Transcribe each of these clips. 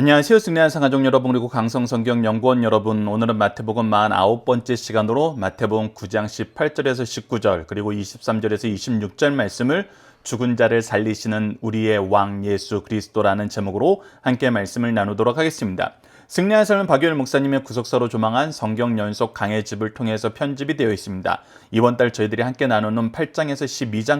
안녕하세요. 승리한 상 가족 여러분 그리고 강성성경 연구원 여러분. 오늘은 마태복음 49번째 시간으로 마태복음 9장 18절에서 19절 그리고 23절에서 26절 말씀을 죽은 자를 살리시는 우리의 왕 예수 그리스도라는 제목으로 함께 말씀을 나누도록 하겠습니다. 승리한 삶은 박유일 목사님의 구속사로 조망한 성경 연속 강의 집을 통해서 편집이 되어 있습니다. 이번 달 저희들이 함께 나누는 8장에서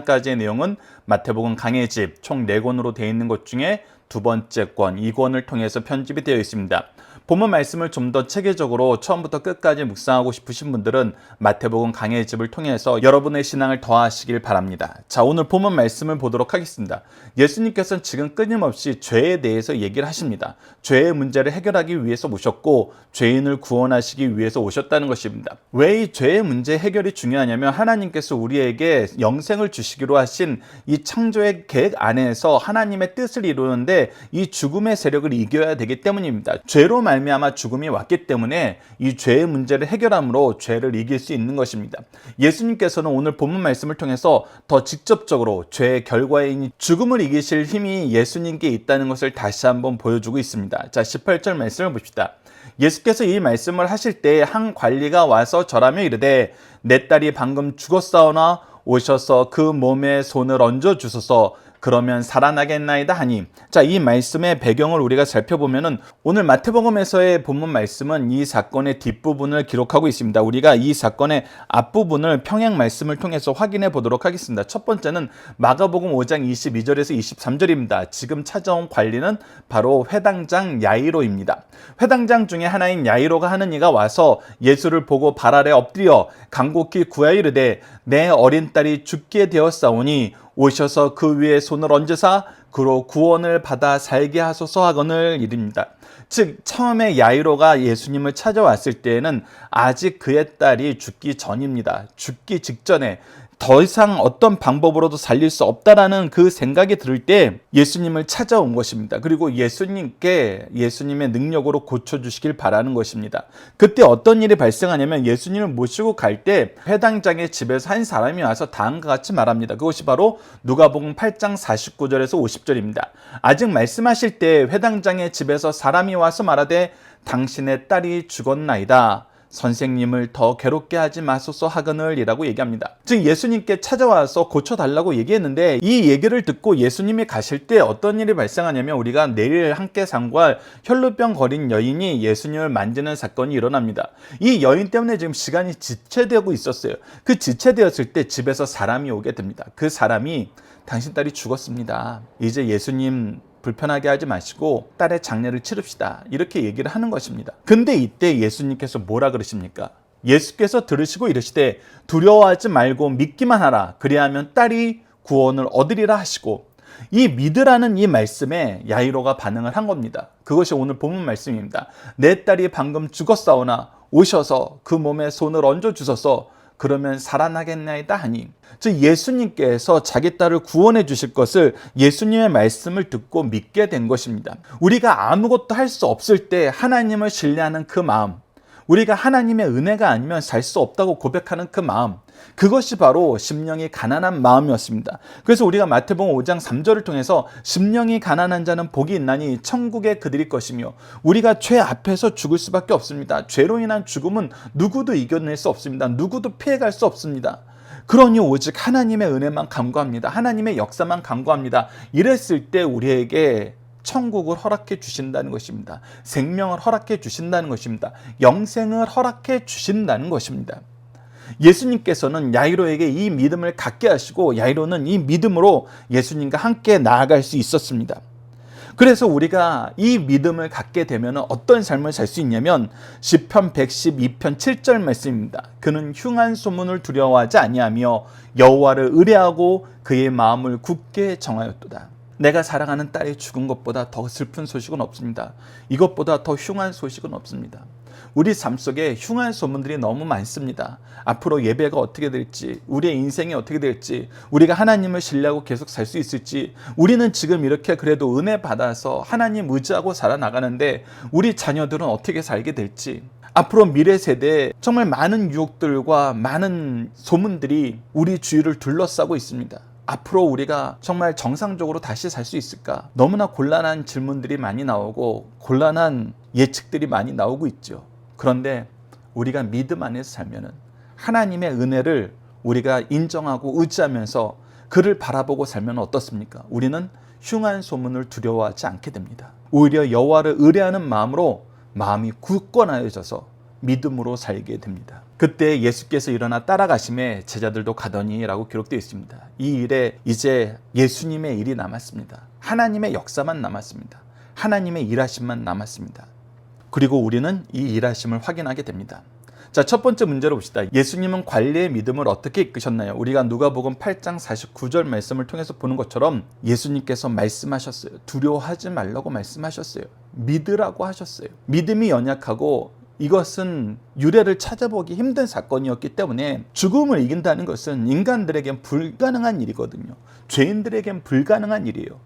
12장까지의 내용은 마태복음 강의 집총 4권으로 되어 있는 것 중에 두 번째 권, 2권을 통해서 편집이 되어 있습니다. 본문 말씀을 좀 더 체계적으로 처음부터 끝까지 묵상하고 싶으신 분들은 마태복음 강의 집을 통해서 여러분의 신앙을 더하시길 바랍니다. 자, 오늘 본문 말씀을 보도록 하겠습니다. 예수님께서는 지금 끊임없이 죄에 대해서 얘기를 하십니다. 죄의 문제를 해결하기 위해서 오셨고 죄인을 구원하시기 위해서 오셨다는 것입니다. 왜 이 죄의 문제 해결이 중요하냐면 하나님께서 우리에게 영생을 주시기로 하신 이 창조의 계획 안에서 하나님의 뜻을 이루는데 이 죽음의 세력을 이겨야 되기 때문입니다. 죄로 말 미암아 죽음이 왔기 때문에 이 죄의 문제를 해결함으로 죄를 이길 수 있는 것입니다. 예수님께서는 오늘 본문 말씀을 통해서 더 직접적으로 죄의 결과인 죽음을 이기실 힘이 예수님께 있다는 것을 다시 한번 보여주고 있습니다. 자, 18절 말씀을 봅시다. 예수께서 이 말씀을 하실 때 한 관리가 와서 절하며 이르되 내 딸이 방금 죽었사오나 오셔서 그 몸에 손을 얹어 주소서 그러면 살아나겠나이다 하니 자 이 말씀의 배경을 우리가 살펴보면은 오늘 마태복음에서의 본문 말씀은 이 사건의 뒷부분을 기록하고 있습니다. 우리가 이 사건의 앞부분을 평행 말씀을 통해서 확인해 보도록 하겠습니다. 첫 번째는 마가복음 5장 22절에서 23절입니다. 지금 찾아온 관리는 바로 회당장 야이로입니다. 회당장 중에 하나인 야이로가 하는 이가 와서 예수를 보고 발 아래 엎드려 간곡히 구하여 이르되 내 어린 딸이 죽게 되었사오니 오셔서 그 위에 손을 얹으사 그로 구원을 받아 살게 하소서 하거늘 이릅니다. 즉 처음에 야이로가 예수님을 찾아왔을 때에는 아직 그의 딸이 죽기 전입니다. 죽기 직전에 더 이상 어떤 방법으로도 살릴 수 없다라는 그 생각이 들때 예수님을 찾아온 것입니다. 그리고 예수님께 예수님의 능력으로 고쳐주시길 바라는 것입니다. 그때 어떤 일이 발생하냐면 예수님을 모시고 갈 때 회당장의 집에서 한 사람이 와서 다음과 같이 말합니다. 그것이 바로 누가복음 8장 49절에서 50절입니다. 아직 말씀하실 때 회당장의 집에서 사람이 와서 말하되 당신의 딸이 죽었나이다. 선생님을 더 괴롭게 하지 마소서 하거늘이라고 얘기합니다. 즉 예수님께 찾아와서 고쳐달라고 얘기했는데 이 얘기를 듣고 예수님이 가실 때 어떤 일이 발생하냐면 우리가 내일 함께 상고할 혈루병 걸린 여인이 예수님을 만지는 사건이 일어납니다. 이 여인 때문에 지금 시간이 지체되고 있었어요. 그 지체되었을 때 집에서 사람이 오게 됩니다. 그 사람이 당신 딸이 죽었습니다. 이제 예수님 불편하게 하지 마시고 딸의 장례를 치릅시다. 이렇게 얘기를 하는 것입니다. 근데 이때 예수님께서 뭐라 그러십니까? 예수께서 들으시고 이르시되 두려워하지 말고 믿기만 하라. 그리하면 딸이 구원을 얻으리라 하시고 이 믿으라는 이 말씀에 야이로가 반응을 한 겁니다. 그것이 오늘 본문 말씀입니다. 내 딸이 방금 죽었사오나 오셔서 그 몸에 손을 얹어 주소서 그러면 살아나겠나이다 하니 즉 예수님께서 자기 딸을 구원해 주실 것을 예수님의 말씀을 듣고 믿게 된 것입니다. 우리가 아무것도 할 수 없을 때 하나님을 신뢰하는 그 마음 우리가 하나님의 은혜가 아니면 살 수 없다고 고백하는 그 마음 그것이 바로 심령이 가난한 마음이었습니다. 그래서 우리가 마태복음 5장 3절을 통해서 심령이 가난한 자는 복이 있나니 천국에 그들일 것이며 우리가 죄 앞에서 죽을 수밖에 없습니다. 죄로 인한 죽음은 누구도 이겨낼 수 없습니다. 누구도 피해갈 수 없습니다. 그러니 오직 하나님의 은혜만 간구합니다. 하나님의 역사만 간구합니다. 이랬을 때 우리에게 천국을 허락해 주신다는 것입니다. 생명을 허락해 주신다는 것입니다. 영생을 허락해 주신다는 것입니다. 예수님께서는 야이로에게 이 믿음을 갖게 하시고 야이로는 이 믿음으로 예수님과 함께 나아갈 수 있었습니다. 그래서 우리가 이 믿음을 갖게 되면 어떤 삶을 살 수 있냐면 시편 112편 7절 말씀입니다. 그는 흉한 소문을 두려워하지 아니하며 여호와를 의뢰하고 그의 마음을 굳게 정하였도다. 내가 사랑하는 딸이 죽은 것보다 더 슬픈 소식은 없습니다. 이것보다 더 흉한 소식은 없습니다. 우리 삶 속에 흉한 소문들이 너무 많습니다. 앞으로 예배가 어떻게 될지, 우리의 인생이 어떻게 될지, 우리가 하나님을 신뢰하고 계속 살 수 있을지, 우리는 지금 이렇게 그래도 은혜 받아서 하나님 의지하고 살아나가는데 우리 자녀들은 어떻게 살게 될지, 앞으로 미래 세대에 정말 많은 유혹들과 많은 소문들이 우리 주위를 둘러싸고 있습니다. 앞으로 우리가 정말 정상적으로 다시 살 수 있을까? 너무나 곤란한 질문들이 많이 나오고 곤란한 예측들이 많이 나오고 있죠. 그런데 우리가 믿음 안에서 살면은 하나님의 은혜를 우리가 인정하고 의지하면서 그를 바라보고 살면 어떻습니까? 우리는 흉한 소문을 두려워하지 않게 됩니다. 오히려 여호와를 의뢰하는 마음으로 마음이 굳건하여져서 믿음으로 살게 됩니다. 그때 예수께서 일어나 따라가심에 제자들도 가더니라고 기록되어 있습니다. 이 일에 이제 예수님의 일이 남았습니다. 하나님의 역사만 남았습니다. 하나님의 일하심만 남았습니다. 그리고 우리는 이 일하심을 확인하게 됩니다. 자, 첫 번째 문제로 봅시다. 예수님은 관리의 믿음을 어떻게 이끄셨나요? 우리가 누가복음 8장 49절 말씀을 통해서 보는 것처럼 예수님께서 말씀하셨어요. 두려워하지 말라고 말씀하셨어요. 믿으라고 하셨어요. 믿음이 연약하고 이것은 유래를 찾아보기 힘든 사건이었기 때문에 죽음을 이긴다는 것은 인간들에겐 불가능한 일이거든요. 죄인들에겐 불가능한 일이에요.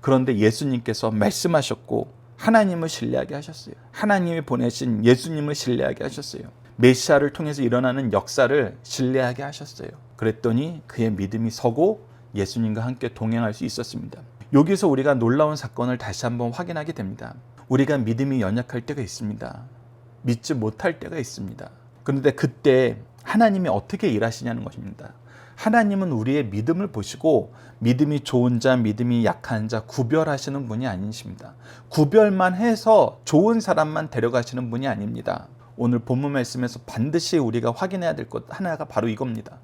그런데 예수님께서 말씀하셨고 하나님을 신뢰하게 하셨어요. 하나님이 보내신 예수님을 신뢰하게 하셨어요. 메시아를 통해서 일어나는 역사를 신뢰하게 하셨어요. 그랬더니 그의 믿음이 서고 예수님과 함께 동행할 수 있었습니다. 여기서 우리가 놀라운 사건을 다시 한번 확인하게 됩니다. 우리가 믿음이 연약할 때가 있습니다. 믿지 못할 때가 있습니다. 그런데 그때 하나님이 어떻게 일하시냐는 것입니다. 하나님은 우리의 믿음을 보시고 믿음이 좋은 자, 믿음이 약한 자 구별하시는 분이 아니십니다. 구별만 해서 좋은 사람만 데려가시는 분이 아닙니다. 오늘 본문 말씀에서 반드시 우리가 확인해야 될 것 하나가 바로 이겁니다.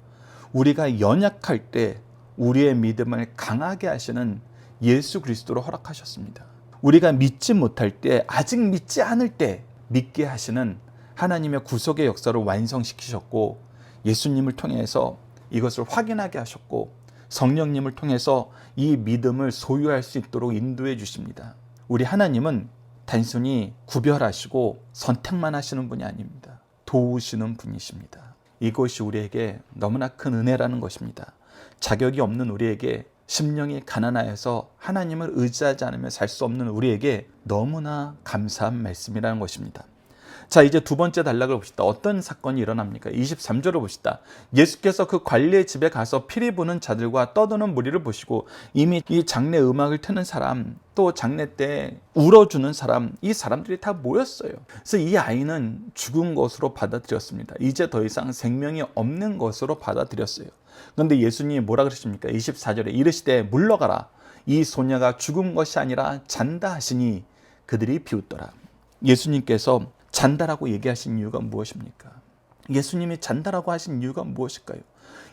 우리가 연약할 때 우리의 믿음을 강하게 하시는 예수 그리스도로 허락하셨습니다. 우리가 믿지 못할 때, 아직 믿지 않을 때 믿게 하시는 하나님의 구속의 역사를 완성시키셨고 예수님을 통해서 이것을 확인하게 하셨고 성령님을 통해서 이 믿음을 소유할 수 있도록 인도해 주십니다. 우리 하나님은 단순히 구별하시고 선택만 하시는 분이 아닙니다. 도우시는 분이십니다. 이것이 우리에게 너무나 큰 은혜라는 것입니다. 자격이 없는 우리에게 심령이 가난하여서 하나님을 의지하지 않으면 살수 없는 우리에게 너무나 감사한 말씀이라는 것입니다. 자, 이제 두 번째 단락을 봅시다. 어떤 사건이 일어납니까? 23절을 봅시다. 예수께서 그 관리의 집에 가서 피리 부는 자들과 떠드는 무리를 보시고 이미 이 장례 음악을 트는 사람, 또 장례 때 울어주는 사람, 이 사람들이 다 모였어요. 그래서 이 아이는 죽은 것으로 받아들였습니다. 이제 더 이상 생명이 없는 것으로 받아들였어요. 그런데 예수님이 뭐라 그러십니까? 24절에 이르시되 물러가라. 이 소녀가 죽은 것이 아니라 잔다 하시니 그들이 비웃더라. 예수님께서 잔다라고 얘기하신 이유가 무엇입니까? 예수님이 잔다라고 하신 이유가 무엇일까요?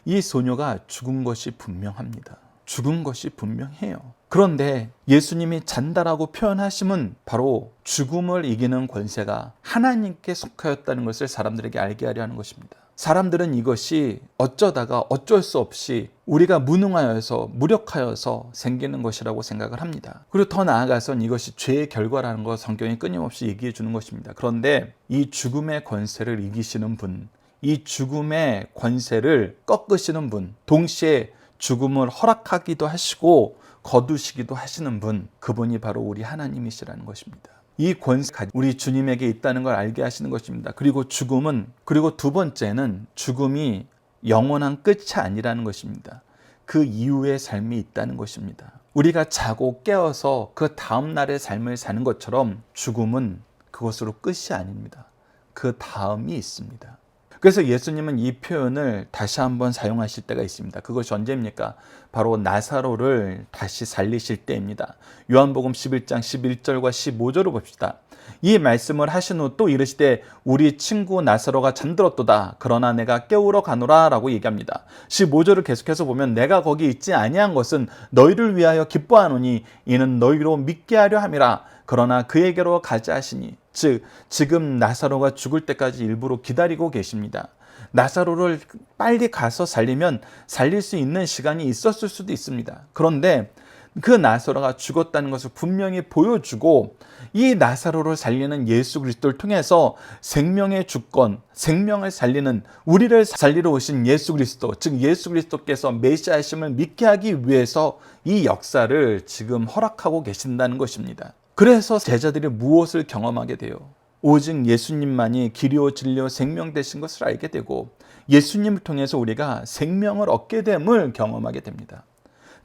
이 소녀가 죽은 것이 분명합니다. 죽은 것이 분명해요. 그런데 예수님이 잔다라고 표현하심은 바로 죽음을 이기는 권세가 하나님께 속하였다는 것을 사람들에게 알게 하려 하는 것입니다. 사람들은 이것이 어쩌다가 어쩔 수 없이 우리가 무능하여서 무력하여서 생기는 것이라고 생각을 합니다. 그리고 더 나아가선 이것이 죄의 결과라는 것 성경이 끊임없이 얘기해 주는 것입니다. 그런데 이 죽음의 권세를 이기시는 분, 이 죽음의 권세를 꺾으시는 분, 동시에 죽음을 허락하기도 하시고 거두시기도 하시는 분, 그분이 바로 우리 하나님이시라는 것입니다. 이 권세가 우리 주님에게 있다는 걸 알게 하시는 것입니다. 그리고 죽음은 그리고 두 번째는 죽음이 영원한 끝이 아니라는 것입니다. 그 이후의 삶이 있다는 것입니다. 우리가 자고 깨어서 그 다음 날의 삶을 사는 것처럼 죽음은 그것으로 끝이 아닙니다. 그 다음이 있습니다. 그래서 예수님은 이 표현을 다시 한번 사용하실 때가 있습니다. 그것이 언제입니까? 바로 나사로를 다시 살리실 때입니다. 요한복음 11장 11절과 15절을 봅시다. 이 말씀을 하신 후 또 이르시되 우리 친구 나사로가 잠들었도다. 그러나 내가 깨우러 가노라라고 얘기합니다. 15절을 계속해서 보면 내가 거기 있지 아니한 것은 너희를 위하여 기뻐하노니 이는 너희로 믿게 하려 함이라. 그러나 그에게로 가자 하시니 즉 지금 나사로가 죽을 때까지 일부러 기다리고 계십니다. 나사로를 빨리 가서 살리면 살릴 수 있는 시간이 있었을 수도 있습니다. 그런데 그 나사로가 죽었다는 것을 분명히 보여주고 이 나사로를 살리는 예수 그리스도를 통해서 생명의 주권, 생명을 살리는 우리를 살리러 오신 예수 그리스도, 즉 예수 그리스도께서 메시아심을 믿게 하기 위해서 이 역사를 지금 허락하고 계신다는 것입니다. 그래서 제자들이 무엇을 경험하게 돼요? 오직 예수님만이 길이요 진리요 생명 되신 것을 알게 되고 예수님을 통해서 우리가 생명을 얻게 됨을 경험하게 됩니다.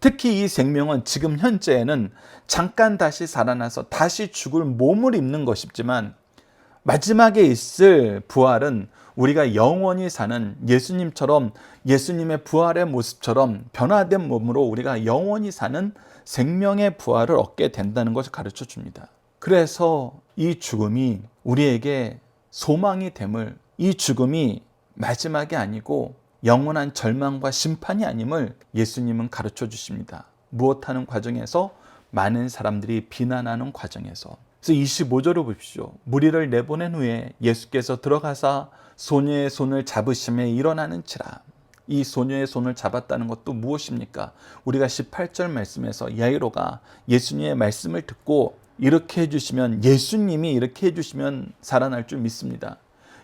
특히 이 생명은 지금 현재에는 잠깐 다시 살아나서 다시 죽을 몸을 입는 것이지만 마지막에 있을 부활은 우리가 영원히 사는 예수님처럼 예수님의 부활의 모습처럼 변화된 몸으로 우리가 영원히 사는 생명의 부활을 얻게 된다는 것을 가르쳐 줍니다. 그래서 이 죽음이 우리에게 소망이 됨을 이 죽음이 마지막이 아니고 영원한 절망과 심판이 아님을 예수님은 가르쳐 주십니다. 무엇하는 과정에서 많은 사람들이 비난하는 과정에서 그래서 25절을 보십시오. 무리를 내보낸 후에 예수께서 들어가사 소녀의 손을 잡으심에 일어나는지라. 이 소녀의 손을 잡았다는 것도 무엇입니까? 우리가 18절 말씀에서 야이로가 예수님의 말씀을 듣고 이렇게 해주시면 예수님이 이렇게 해주시면 살아날 줄 믿습니다.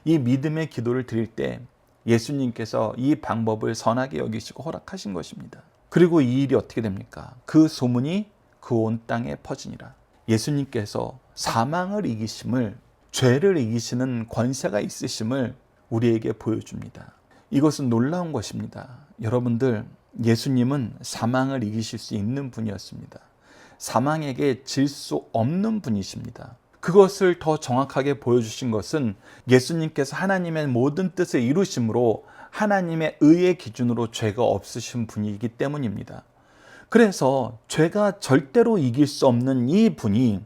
이 믿음의 기도를 드릴 때 예수님께서 이 방법을 선하게 여기시고 허락하신 것입니다. 그리고 이 일이 어떻게 됩니까? 그 소문이 그 온 땅에 퍼지니라. 예수님께서 사망을 이기심을 죄를 이기시는 권세가 있으심을 우리에게 보여줍니다. 이것은 놀라운 것입니다. 여러분들, 예수님은 사망을 이기실 수 있는 분이었습니다. 사망에게 질 수 없는 분이십니다. 그것을 더 정확하게 보여주신 것은 예수님께서 하나님의 모든 뜻을 이루심으로 하나님의 의의 기준으로 죄가 없으신 분이기 때문입니다. 그래서 죄가 절대로 이길 수 없는 이 분이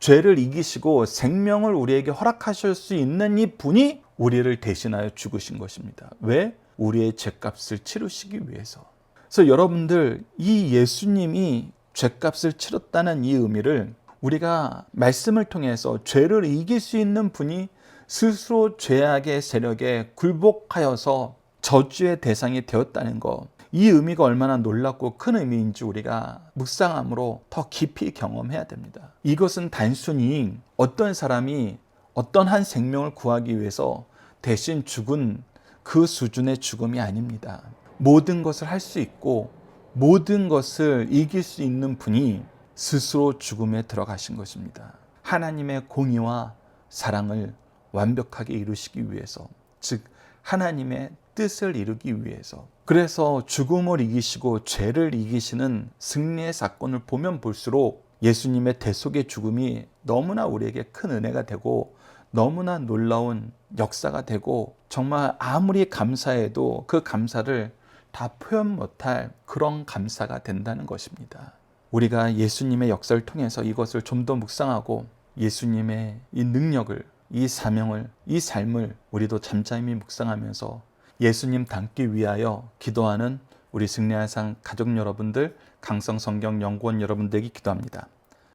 죄를 이기시고 생명을 우리에게 허락하실 수 있는 이 분이 우리를 대신하여 죽으신 것입니다. 왜? 우리의 죄값을 치르시기 위해서. 그래서 여러분들 이 예수님이 죄값을 치렀다는 이 의미를 우리가 말씀을 통해서 죄를 이길 수 있는 분이 스스로 죄악의 세력에 굴복하여서 저주의 대상이 되었다는 것. 이 의미가 얼마나 놀랍고 큰 의미인지 우리가 묵상함으로 더 깊이 경험해야 됩니다. 이것은 단순히 어떤 사람이 어떤 한 생명을 구하기 위해서 대신 죽은 그 수준의 죽음이 아닙니다. 모든 것을 할 수 있고 모든 것을 이길 수 있는 분이 스스로 죽음에 들어가신 것입니다. 하나님의 공의와 사랑을 완벽하게 이루시기 위해서, 즉, 하나님의 뜻을 이루기 위해서. 그래서 죽음을 이기시고 죄를 이기시는 승리의 사건을 보면 볼수록 예수님의 대속의 죽음이 너무나 우리에게 큰 은혜가 되고 너무나 놀라운 역사가 되고 정말 아무리 감사해도 그 감사를 다 표현 못할 그런 감사가 된다는 것입니다. 우리가 예수님의 역사를 통해서 이것을 좀 더 묵상하고 예수님의 이 능력을, 이 사명을, 이 삶을 우리도 잠잠히 묵상하면서 예수님 닮기 위하여 기도하는 우리 승리한 상 가족 여러분들, 강성 성경 연구원 여러분들에게 기도합니다.